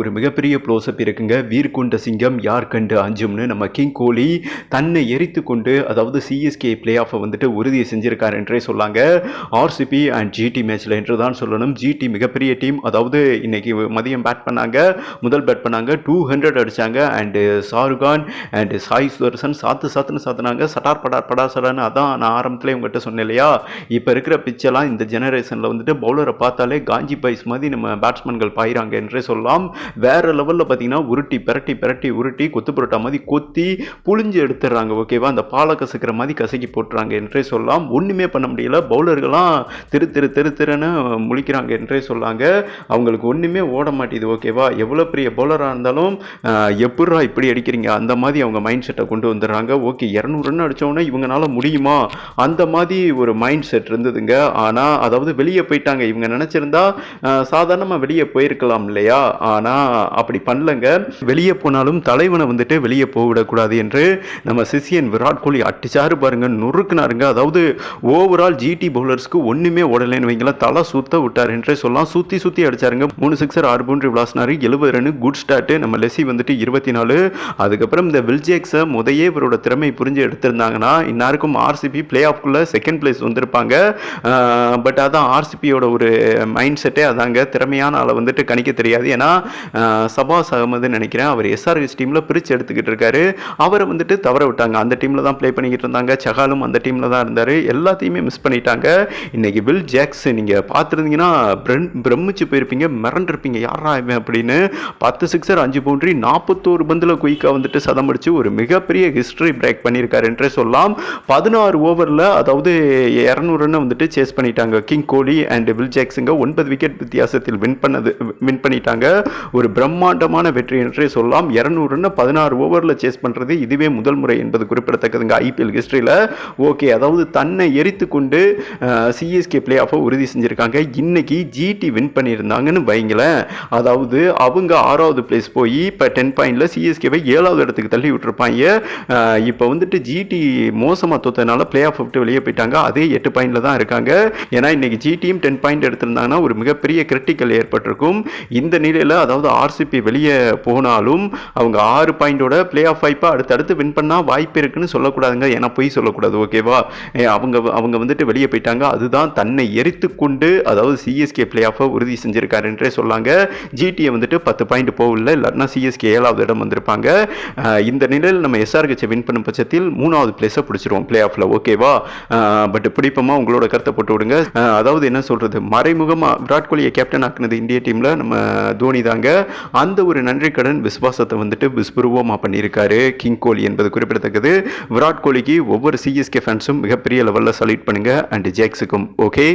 ஒரு மிகப்பெரிய க்ளோஸ்அப் இருக்குங்க. வீர் கொண்ட சிங்கம் யார் கண்டு அஞ்சும்னு நம்ம கிங் கோலி தன்னை எரித்து கொண்டு அதாவது சிஎஸ்கே பிளே ஆஃபை வந்துட்டு உறுதியை செஞ்சிருக்கார் என்றே சொல்லாங்க. ஆர்சிபி அண்ட் ஜிடி மேட்ச்சில் என்று தான் சொல்லணும். ஜிடி மிகப்பெரிய டீம் அதாவது இன்னைக்கு மதியம் பேட் பண்ணாங்க. முதல் பேட் பண்ணாங்க. டூ ஹண்ட்ரட் அடிச்சாங்க. அண்டு ஷாருகான் அண்ட் சாய் சுதர்சன் சாத்து சாத்துன்னு சாத்துனாங்க. சட்டார் படார் படா சடான்னு அதான் நான் ஆரம்பத்தில் உங்கள்கிட்ட சொன்னேன் இல்லையா? இப்போ இருக்கிற பிச்செல்லாம் இந்த ஜெனரேஷனில் வந்துட்டு பவுலரை பார்த்தாலே காஞ்சி பைஸ் மாதிரி நம்ம பேட்ஸ்மேன்கள் பாயிறாங்க என்றே சொல்லலாம். வேறு லெவலில் பார்த்தீங்கன்னா உருட்டி பிரட்டி பிரட்டி உருட்டி கொத்து புரோட்டா மாதிரி கொத்தி புழிஞ்சு எடுத்துடுறாங்க ஓகேவா அந்த பாலை கசக்கிற மாதிரி கசக்கி போட்டுறாங்க என்றே சொல்லலாம். ஒன்றுமே பண்ண முடியல. பவுலர்கள்லாம் திரு திரு திரு திருன்னு முழிக்கிறாங்க என்றே சொல்லாங்க. அவங்களுக்கு ஒன்றுமே ஓட மாட்டேது ஓகேவா எவ்வளோ பெரிய பவுலராக இருந்தாலும் ஆஹ், இப்படி அடிக்கிறீங்க? அந்த மாதிரி அவங்க மைண்ட் செட்டை கொண்டு வந்துடுறாங்க. ஓகே இரநூறு ரன் அடித்தோன்னே இவங்கனால முடியுமா? அந்த மாதிரி ஒரு மைண்ட் செட் இருந்ததுங்க. ஆனால் அதாவது வெளியே போயிட்டாங்க. இவங்க நினச்சிருந்தா சாதாரணமாக வெளியே போயிருக்கலாம் இல்லையா? ஆனால் அப்படி பண்ணலங்க. வெளியே போனாலும் தலைவனை வந்துட்டு வெளியே போகவிடக்கூடாது என்று நம்ம சிசியன் விராட் கோலி அடிச்சாரு பாருங்க நொறுக்குனாருங்க. அதாவது ஓவரால் ஜிடி பவுலர்ஸ்க்கு ஒன்றுமே ஓடலைன்னு வைங்களேன் தலை சுத்த விட்டார் என்றே சொல்லலாம். சுற்றி சுற்றி அடிச்சாருங்க. மூணு சிக்ஸர் ஆறு பவுண்டரி விளாசினாரு. எழுபது ரன் குட் ஸ்டார்ட் நம்ம லெசி வந்துட்டு இருபத்தி நாலு அதுக்கப்புறம் இந்த வில்ஜேக்ஸை முதையே இவரோட திறமை புரிஞ்சு எடுத்திருந்தாங்கன்னா இன்னாருக்கும் ஆர்சிபி பிளே ஆஃப்குள்ளே செகண்ட் பிளேஸ் வந்திருப்பாங்க. பட் அதான் ஆர்சிபியோட ஒரு மைண்ட் செட்டே அதாங்க திறமையான ஆளை வந்துட்டு கணிக்க தெரியாது. ஏன்னா சபாஸ் அகமதுன்னு நினைக்கிறேன். அவர் எஸ்ஆர்எஸ் டீமில் பிரித்து எடுத்துக்கிட்டு இருக்காரு. அவரை வந்துட்டு தவற விட்டாங்க. அந்த டீமில் தான் ப்ளே பண்ணிக்கிட்டு இருந்தாங்க. சகாலும் அந்த டீமில் தான் இருந்தார். எல்லாத்தையுமே மிஸ் பண்ணிட்டாங்க. இன்னைக்கு வில் ஜாக்ஸ் நீங்கள் பார்த்துருந்தீங்கன்னா பிரம் பிரமிச்சு போயிருப்பீங்க. மிரண்டிருப்பீங்க. யாரா இவன் அப்படின்னு. பத்து சிக்ஸர் அஞ்சு பவுண்டரி நாற்பத்தோரு பந்தில் குயிக்காக வந்துட்டு சதம் அடிச்சு ஒரு மிகப்பெரிய ஹிஸ்டரி பிரேக் பண்ணியிருக்காருன்றே சொல்லலாம். பதினாறு ஓவரில் அதாவது இரநூறுன்னு வந்துட்டு சேஸ் பண்ணிட்டாங்க. கிங் கோலி அண்ட் வில் ஜாக்ஸுங்க ஒன்பது விக்கெட் வித்தியாசத்தில் வின் பண்ணது வின் பண்ணிட்டாங்க. ஒரு பிரம்மாண்டமான வெற்றி என்றே சொல்லலாம். இரநூறுன்னு பதினாறு ஓவரில் சேஸ் பண்ணுறது இதுவே முதல் முறை என்பது குறிப்பிடத்தக்கதுங்க. ஐபிஎல் ஹிஸ்ட்ரியில் ஓகே அதாவது தன்னை எரித்து கொண்டு சிஎஸ்கே பிளே ஆஃபை உறுதி செஞ்சுருக்காங்க. இன்னைக்கு ஜிடி வின் பண்ணியிருந்தாங்கன்னு வைங்களேன். அதாவது அவங்க ஆறாவது பிளேஸ் போய் இப்போ டென் பாயிண்டில் சிஎஸ்கேவை ஏழாவது இடத்துக்கு தள்ளி விட்டுருப்பாங்க. இப்போ வந்துட்டு ஜிடி மோசமாக தோத்ததுனால பிளே ஆஃப் விட்டு வெளியே போயிட்டாங்க. அதே எட்டு பாயிண்டில் தான் இருக்காங்க. ஏன்னா இன்னைக்கு ஜிடியும் டென் பாயிண்ட் எடுத்திருந்தாங்கன்னா ஒரு மிகப்பெரிய கிரிட்டிக்கல் ஏற்பட்டிருக்கும். இந்த நிலையில் அதாவது ஆர்சிபி வெளியே போனாலும் அவங்க ஆறு பாயிண்டோட பிளே ஆஃப் வாய்ப்பை அடுத்தடுத்து வின் பண்ணால் வாய்ப்பு இருக்குன்னு சொல்லக்கூடாதுங்க. ஏன்னா பொய் சொல்லக்கூடாது ஓகேவா அவங்க அவங்க வந்துட்டு வெளியே போயிட்டாங்க. அதுதான் தன்னை எரித்து கொண்டு அதாவது சிஎஸ்கே பிளே ஆஃபை உறுதி செஞ்சிருக்காருன்றே சொல்லாங்க. ஜிடிஏ வந்துட்டு பத்து பாயிண்ட் போகல. இல்லைன்னா சிஎஸ்கே ஏழாவது இடம் வந்திருப்பாங்க. இந்த நிலையில் நம்ம எஸ்ஆர்ஹெச்சை வின் பண்ணும் பட்சத்தில் மூணாவது பிளேஸை பிடிச்சிருவோம் பிளே ஆஃபில் ஓகேவா பட் பிடிப்பமா? உங்களோட கருத்தை போட்டு விடுங்க. அதாவது என்ன சொல்கிறது மறைமுகமாக விராட் கோலியை கேப்டன் ஆக்குனது இந்திய டீமில் நம்ம தோனி தாங்க. அந்த ஒரு நன்றி கடன் விசுவாசத்தை வந்துட்டு விஸ்வரூபமாக பண்ணியிருக்காரு. கிங் கோலி என்பது குறிப்பிடத்தக்கது. விராட் கோலிக்கு ஒவ்வொரு சிஎஸ்கே ஃபேன்ஸும் மிகப்பெரிய லெவலில் சல்யூட் பண்ணுங்க. And ஜேக்ஸுக்கும் okay